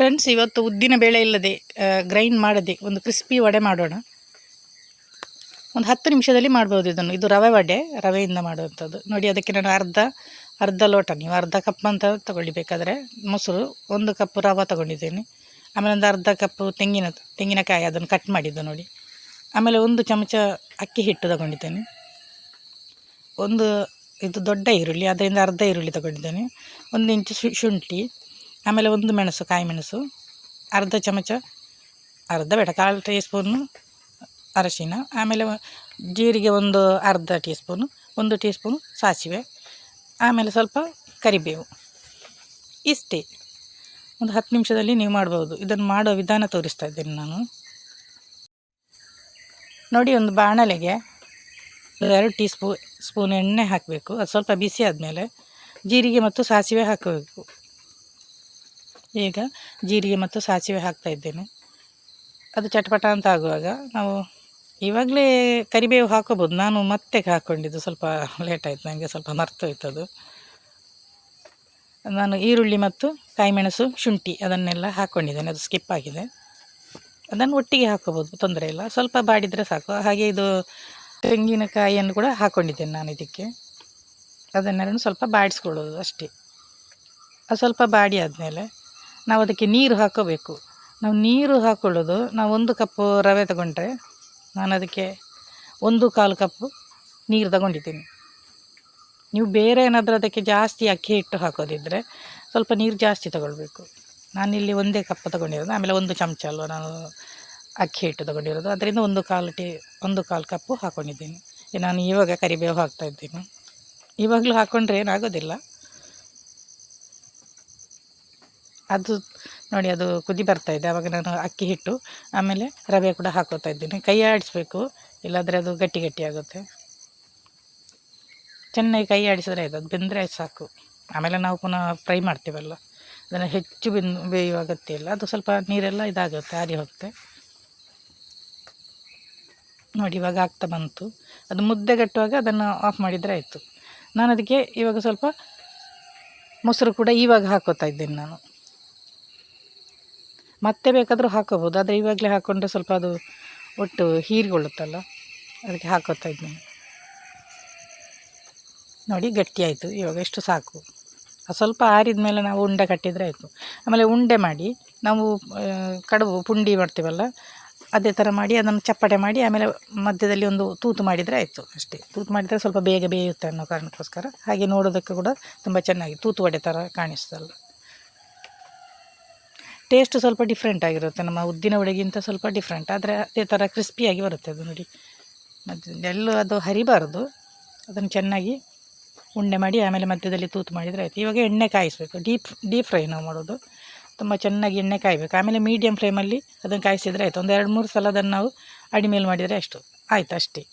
Friends ಇವತ್ತು ಉದ್ದಿನ ಬೇಳೆ ಇಲ್ಲದೆ ಗ್ರೈಂಡ್ ಮಾಡದೆ ಒಂದು ಕ್ರಿಸ್ಪಿ ವಡೆ ಮಾಡೋಣ. ಒಂದು ಹತ್ತು ನಿಮಿಷದಲ್ಲಿ ಮಾಡ್ಬೋದು ಇದನ್ನು. ಇದು ರವೆ ವಡೆ, ರವೆಯಿಂದ ಮಾಡುವಂಥದ್ದು. ನೋಡಿ, ಅದಕ್ಕೆ ನಾನು ಅರ್ಧ ಅರ್ಧ ಲೋಟ, ನೀವು ಅರ್ಧ ಕಪ್ ಅಂತ ತಗೊಳ್ಳಿ ಬೇಕಾದರೆ ಮೊಸರು, ಒಂದು ಕಪ್ ರವೆ ತಗೊಂಡಿದ್ದೀನಿ. ಆಮೇಲೆ ಒಂದು ಅರ್ಧ ಕಪ್ ತೆಂಗಿನ, ತೆಂಗಿನಕಾಯಿ ಅದನ್ನು ಕಟ್ ಮಾಡಿದ್ದು ನೋಡಿ. ಆಮೇಲೆ ಒಂದು ಚಮಚ ಅಕ್ಕಿ ಹಿಟ್ಟು ತಗೊಂಡಿದ್ದೇನೆ. ಒಂದು ಇದು ದೊಡ್ಡ ಈರುಳ್ಳಿ, ಅದರಿಂದ ಅರ್ಧ ಈರುಳ್ಳಿ ತಗೊಂಡಿದ್ದೇನೆ. ಒಂದು ಇಂಚು ಶುಂಠಿ. ಆಮೇಲೆ ಒಂದು ಮೆಣಸು, ಕಾಯಿ ಮೆಣಸು, ಅರ್ಧ ಚಮಚ, ಅರ್ಧ ಬೇಡ ಕಾಲು ಟೀ ಸ್ಪೂನು ಅರಶಿನ, ಆಮೇಲೆ ಜೀರಿಗೆ ಒಂದು ಅರ್ಧ ಟೀ ಸ್ಪೂನು ಒಂದು ಟೀ ಸ್ಪೂನು ಸಾಸಿವೆ, ಆಮೇಲೆ ಸ್ವಲ್ಪ ಕರಿಬೇವು. ಇಷ್ಟೇ. ಒಂದು ಹತ್ತು ನಿಮಿಷದಲ್ಲಿ ನೀವು ಮಾಡ್ಬೋದು. ಇದನ್ನು ಮಾಡೋ ವಿಧಾನ ತೋರಿಸ್ತಾ ಇದ್ದೀನಿ ನಾನು. ನೋಡಿ, ಒಂದು ಬಾಣಲೆಗೆ ಎರಡು ಟೀ ಸ್ಪೂ ಸ್ಪೂನ್ ಎಣ್ಣೆ ಹಾಕಬೇಕು. ಅದು ಸ್ವಲ್ಪ ಬಿಸಿ ಆದಮೇಲೆ ಜೀರಿಗೆ ಮತ್ತು ಸಾಸಿವೆ ಹಾಕಬೇಕು. ಈಗ ಜೀರಿಗೆ ಮತ್ತು ಸಾಸಿವೆ ಹಾಕ್ತಾ ಇದ್ದೇನೆ. ಅದು ಚಟಪಟ ಅಂತ ಆಗುವಾಗ ನಾವು ಇವಾಗಲೇ ಕರಿಬೇವು ಹಾಕೋಬೋದು. ನಾನು ಮತ್ತೆ ಹಾಕ್ಕೊಂಡಿದ್ದು ಸ್ವಲ್ಪ ಲೇಟ್ ಆಯಿತು. ನನಗೆ ಸ್ವಲ್ಪ ಮರ್ತೋಯ್ತು ಅದು ನಾನು ಈರುಳ್ಳಿ ಮತ್ತು ಕಾಯಿಮೆಣಸು, ಶುಂಠಿ ಅದನ್ನೆಲ್ಲ ಹಾಕ್ಕೊಂಡಿದ್ದೇನೆ ಅದು ಸ್ಕಿಪ್ ಆಗಿದೆ. ಅದನ್ನು ಒಟ್ಟಿಗೆ ಹಾಕೋಬೋದು. ತೊಂದರೆ ಇಲ್ಲ. ಸ್ವಲ್ಪ ಬಾಡಿದರೆ ಸಾಕು. ಹಾಗೆ ಇದು ತೆಂಗಿನಕಾಯಿಯನ್ನು ಕೂಡ ಹಾಕ್ಕೊಂಡಿದ್ದೇನೆ ನಾನು ಇದಕ್ಕೆ. ಅದನ್ನೆಲ್ಲ ಸ್ವಲ್ಪ ಬಾಡಿಸ್ಕೊಳ್ಳೋದು ಅಷ್ಟೇ. ಅದು ಸ್ವಲ್ಪ ಬಾಡಿ ಆದಮೇಲೆ ನಾವು ಅದಕ್ಕೆ ನೀರು ಹಾಕೋಬೇಕು. ನಾವು ನೀರು ಹಾಕ್ಕೊಳ್ಳೋದು ನಾವು ಒಂದು ಕಪ್ಪು ರವೆ ತಗೊಂಡ್ರೆ ನಾನು ಅದಕ್ಕೆ ಒಂದು ಕಾಲು ಕಪ್ಪು ನೀರು ತಗೊಂಡಿದ್ದೀನಿ. ನೀವು ಬೇರೆ ಏನಾದರೂ ಅದಕ್ಕೆ ಜಾಸ್ತಿ ಅಕ್ಕಿ ಹಿಟ್ಟು ಹಾಕೋದಿದ್ದರೆ ಸ್ವಲ್ಪ ನೀರು ಜಾಸ್ತಿ ತಗೊಳ್ಬೇಕು. ನಾನಿಲ್ಲಿ ಒಂದೇ ಕಪ್ ತಗೊಂಡಿರೋದು, ಆಮೇಲೆ ಒಂದು ಚಮಚ ಅಲ್ವ ನಾನು ಅಕ್ಕಿ ಹಿಟ್ಟು ತಗೊಂಡಿರೋದು. ಅದರಿಂದ ಒಂದು ಕಾಲು ಟೀ, ಒಂದು ಕಾಲು ಕಪ್ಪು ಹಾಕ್ಕೊಂಡಿದ್ದೀನಿ ನಾನು ಇವಾಗ ಕರಿಬೇವು ಹಾಕ್ತಾಯಿದ್ದೀನಿ ಇವಾಗಲೂ ಹಾಕ್ಕೊಂಡ್ರೆ ಏನಾಗೋದಿಲ್ಲ. ಅದು ನೋಡಿ ಅದು ಕುದಿ ಬರ್ತಾ ಇದೆ. ಆವಾಗ ನಾನು ಅಕ್ಕಿ ಹಿಟ್ಟು, ಆಮೇಲೆ ರವೆ ಕೂಡ ಹಾಕೋತಾ ಇದ್ದೀನಿ. ಕೈ ಆಡಿಸ್ಬೇಕು, ಇಲ್ಲಾಂದರೆ ಅದು ಗಟ್ಟಿ ಗಟ್ಟಿ ಆಗುತ್ತೆ. ಚೆನ್ನಾಗಿ ಕೈ ಆಡಿಸಿದ್ರೆ ಆಯ್ತು. ಅದು ಬೆಂದರೆ ಸಾಕು. ಆಮೇಲೆ ನಾವು ಪುನಃ ಫ್ರೈ ಮಾಡ್ತೀವಲ್ಲ, ಅದನ್ನು ಹೆಚ್ಚು ಬೆಂದು ಬೇಯುವ ಅಗತ್ಯ ಇಲ್ಲ. ಅದು ಸ್ವಲ್ಪ ನೀರೆಲ್ಲ ಇದಾಗುತ್ತೆ, ಆರಿ ಹೋಗುತ್ತೆ. ನೋಡಿ, ಇವಾಗ ಆಗ್ತಾ ಬಂತು. ಅದು ಮುದ್ದೆ ಕಟ್ಟುವಾಗ ಅದನ್ನು ಆಫ್ ಮಾಡಿದರೆ ಆಯಿತು. ನಾನು ಅದಕ್ಕೆ ಇವಾಗ ಸ್ವಲ್ಪ ಮೊಸರು ಕೂಡ ಇವಾಗ ಹಾಕೋತಾ ಇದ್ದೀನಿ ನಾನು. ಮತ್ತೆ ಬೇಕಾದರೂ ಹಾಕೋಬೋದು. ಆದರೆ ಇವಾಗಲೇ ಹಾಕ್ಕೊಂಡ್ರೆ ಸ್ವಲ್ಪ ಅದು ಒಟ್ಟು ಹೀರಿಕೊಳ್ಳುತ್ತಲ್ಲ ಅದಕ್ಕೆ ಹಾಕೋತಾ ಇದ್ದೀನಿ ನೋಡಿ ಗಟ್ಟಿಯಾಯಿತು ಇವಾಗ ಎಷ್ಟು ಸಾಕು. ಸ್ವಲ್ಪ ಆರಿದ ಮೇಲೆ ನಾವು ಉಂಡೆ ಕಟ್ಟಿದರೆ ಆಯಿತು. ಆಮೇಲೆ ಉಂಡೆ ಮಾಡಿ ನಾವು ಕಡುಬು, ಪುಂಡಿ ಮಾಡ್ತೀವಲ್ಲ, ಅದೇ ಥರ ಮಾಡಿ ಅದನ್ನು ಚಪ್ಪಟೆ ಮಾಡಿ ಆಮೇಲೆ ಮಧ್ಯದಲ್ಲಿ ಒಂದು ತೂತು ಮಾಡಿದರೆ ಆಯಿತು ಅಷ್ಟೇ. ತೂತು ಮಾಡಿದರೆ ಸ್ವಲ್ಪ ಬೇಗ ಬೇಯುತ್ತೆ ಅನ್ನೋ ಕಾರಣಕ್ಕೋಸ್ಕರ. ಹಾಗೆ ನೋಡೋದಕ್ಕೆ ಕೂಡ ತುಂಬ ಚೆನ್ನಾಗಿ ತೂತು ವಡೆ ಥರ ಕಾಣಿಸ್ತಲ್ಲ. ಟೇಸ್ಟ್ ಸ್ವಲ್ಪ ಡಿಫ್ರೆಂಟ್ ಆಗಿರುತ್ತೆ. ನಮ್ಮ ಉದ್ದಿನ ವಡೆಗಿಂತ ಸ್ವಲ್ಪ ಡಿಫ್ರೆಂಟ್ ಆದರೆ ಅದೇ ಥರ ಕ್ರಿಸ್ಪಿಯಾಗಿ ಬರುತ್ತೆ ಅದು ನೋಡಿ. ಮತ್ತು ಎಲ್ಲೂ ಅದು ಹರಿಬಾರ್ದು. ಅದನ್ನು ಚೆನ್ನಾಗಿ ಉಂಡೆ ಮಾಡಿ ಆಮೇಲೆ ಮಧ್ಯದಲ್ಲಿ ತೂತು ಮಾಡಿದರೆ ಆಯಿತು. ಇವಾಗ ಎಣ್ಣೆ ಕಾಯಿಸಬೇಕು. ಡೀಪ್ ಡೀಪ್ ಫ್ರೈ ನಾವು ಮಾಡೋದು. ತುಂಬ ಚೆನ್ನಾಗಿ ಎಣ್ಣೆ ಕಾಯಬೇಕು. ಆಮೇಲೆ ಮೀಡಿಯಮ್ ಫ್ಲೇಮಲ್ಲಿ ಅದನ್ನು ಕಾಯಿಸಿದರೆ ಆಯಿತು. ಒಂದು ಎರಡು, ಮೂರು ಸಲ ಅದನ್ನು ನಾವು ಅಡಿಮೇಲೆ ಮಾಡಿದರೆ ಅಷ್ಟು. ಆಯಿತು ಅಷ್ಟೇ.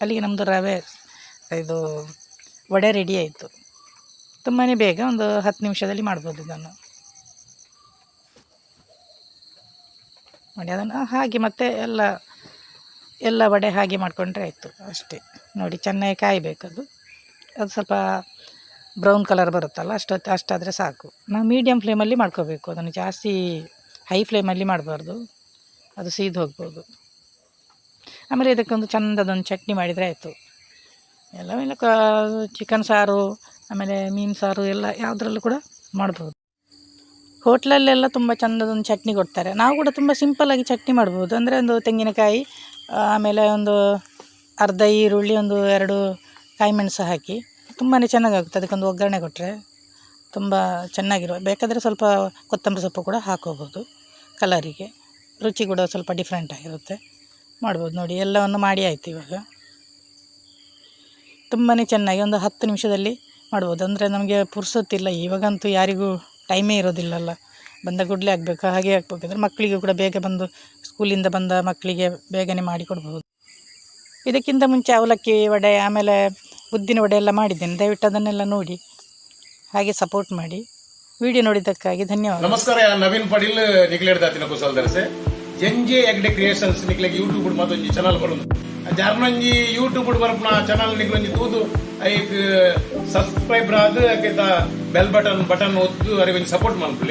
ಅಲ್ಲಿಗೆ ನಮ್ಮದು ರವೆ, ಇದು ವಡೆ ರೆಡಿ ಆಯಿತು. ತುಂಬಾ ಬೇಗ ಒಂದು ಹತ್ತು ನಿಮಿಷದಲ್ಲಿ ಮಾಡ್ಬೋದು ಇದನ್ನು. ನೋಡಿ, ಅದನ್ನು ಹಾಗೆ ಮತ್ತೆ ಎಲ್ಲ ಎಲ್ಲ ವಡೆ ಹಾಗೆ ಮಾಡಿಕೊಂಡ್ರೆ ಆಯಿತು ಅಷ್ಟೇ. ನೋಡಿ, ಚೆನ್ನಾಗಿ ಕಾಯಬೇಕು ಅದು. ಅದು ಸ್ವಲ್ಪ ಬ್ರೌನ್ ಕಲರ್ ಬರುತ್ತಲ್ಲ ಅಷ್ಟೊತ್ತು ಅಷ್ಟಾದರೆ ಸಾಕು. ನಾವು ಮೀಡಿಯಮ್ ಫ್ಲೇಮಲ್ಲಿ ಮಾಡ್ಕೋಬೇಕು. ಅದನ್ನು ಜಾಸ್ತಿ ಹೈ ಫ್ಲೇಮಲ್ಲಿ ಮಾಡಬಾರ್ದು. ಅದು ಸೀದು ಹೋಗ್ಬೋದು. ಆಮೇಲೆ ಇದಕ್ಕೊಂದು ಚಂದದೊಂದು ಚಟ್ನಿ ಮಾಡಿದರೆ ಆಯಿತು. ಎಲ್ಲ ಚಿಕನ್ ಸಾರು, ಆಮೇಲೆ ಮೀನು ಸಾರು, ಎಲ್ಲ ಯಾವುದ್ರಲ್ಲೂ ಕೂಡ ಮಾಡ್ಬೋದು. ಹೋಟ್ಲಲ್ಲೆಲ್ಲ ತುಂಬ ಚಂದದೊಂದು ಚಟ್ನಿ ಕೊಡ್ತಾರೆ. ನಾವು ಕೂಡ ತುಂಬ ಸಿಂಪಲ್ಲಾಗಿ ಚಟ್ನಿ ಮಾಡ್ಬೋದು. ಅಂದರೆ ಒಂದು ತೆಂಗಿನಕಾಯಿ, ಆಮೇಲೆ ಒಂದು ಅರ್ಧ ಈರುಳ್ಳಿ, ಒಂದು ಎರಡು ಕಾಯಿ ಮೆಣಸು ಹಾಕಿ ತುಂಬಾ ಚೆನ್ನಾಗಾಗುತ್ತೆ. ಅದಕ್ಕೊಂದು ಒಗ್ಗರಣೆ ಕೊಟ್ಟರೆ ತುಂಬ ಚೆನ್ನಾಗಿರುವ, ಬೇಕಾದರೆ ಸ್ವಲ್ಪ ಕೊತ್ತಂಬರಿ ಸೊಪ್ಪು ಕೂಡ ಹಾಕೋಬೋದು ಕಲರಿಗೆ. ರುಚಿ ಕೂಡ ಸ್ವಲ್ಪ ಡಿಫ್ರೆಂಟ್ ಆಗಿರುತ್ತೆ. ಮಾಡ್ಬೋದು ನೋಡಿ, ಎಲ್ಲವನ್ನು ಮಾಡಿ ಆಯಿತು ಇವಾಗ. ತುಂಬಾ ಚೆನ್ನಾಗಿ ಒಂದು ಹತ್ತು ನಿಮಿಷದಲ್ಲಿ ಮಾಡ್ಬೋದು. ಅಂದರೆ ನಮಗೆ ಪುರ್ಸೊತ್ತಿಲ್ಲ, ಇವಾಗಂತೂ ಯಾರಿಗೂ ಟೈಮೇ ಇರೋದಿಲ್ಲಲ್ಲ. ಬಂದ ಕೂಡಲೇ ಆಗಬೇಕು. ಹಾಗೆ ಆಗಬೇಕಂದ್ರೆ ಮಕ್ಕಳಿಗೂ ಕೂಡ ಬೇಗ ಬಂದು ಸ್ಕೂಲಿಂದ ಬಂದ ಮಕ್ಕಳಿಗೆ ಬೇಗನೆ ಮಾಡಿ ಮಾಡಿಕೊಡ್ಬೋದು ಇದಕ್ಕಿಂತ ಮುಂಚೆ ಅವಲಕ್ಕಿ ವಡೆ, ಆಮೇಲೆ ಉದ್ದಿನ ವಡೆ ಎಲ್ಲ ಮಾಡಿದ್ದೇನೆ. ದಯವಿಟ್ಟು ಅದನ್ನೆಲ್ಲ ನೋಡಿ. ಹಾಗೆ ಸಪೋರ್ಟ್ ಮಾಡಿ. ವಿಡಿಯೋ ನೋಡಿದ್ದಕ್ಕಾಗಿ ಧನ್ಯವಾದ ನಮಸ್ಕಾರ ನವೀನ್ ಪಡೀಲ್ ನಿಗ್ಲೇಡ್ದಾತಿನ ಕುಸಲ್ ದರ್ಸೆ ಎನ್ ಜೆ ಎಗ್ಡೆ ಕ್ರಿಯೇಷನ್ಸ್ ನಿಗ್ಲೆಗೆ ಯೂಟ್ಯೂಬ್ ಮತ್ತೊಂದು ಚಾನಲ್ ಬರೋದು ಜಾರ್ನೊಂಜಿ ಯೂಟ್ಯೂಬ್ ಚಾನೆಲ್ ಚಾನಲ್ ನಿಕ್ಲೊಂಜಿ ತೂದು ಐಕ್ ಸಬ್ಸ್ಕ್ರೈಬ್ ಆದ್ ಬೆಲ್ ಬಟನ್ ಬಟನ್ ಒತ್ತು ಅರಿಗೊಂಜಿ ಸಪೋರ್ಟ್ ಮಾಡ್ಕೊಳ್ಳಿ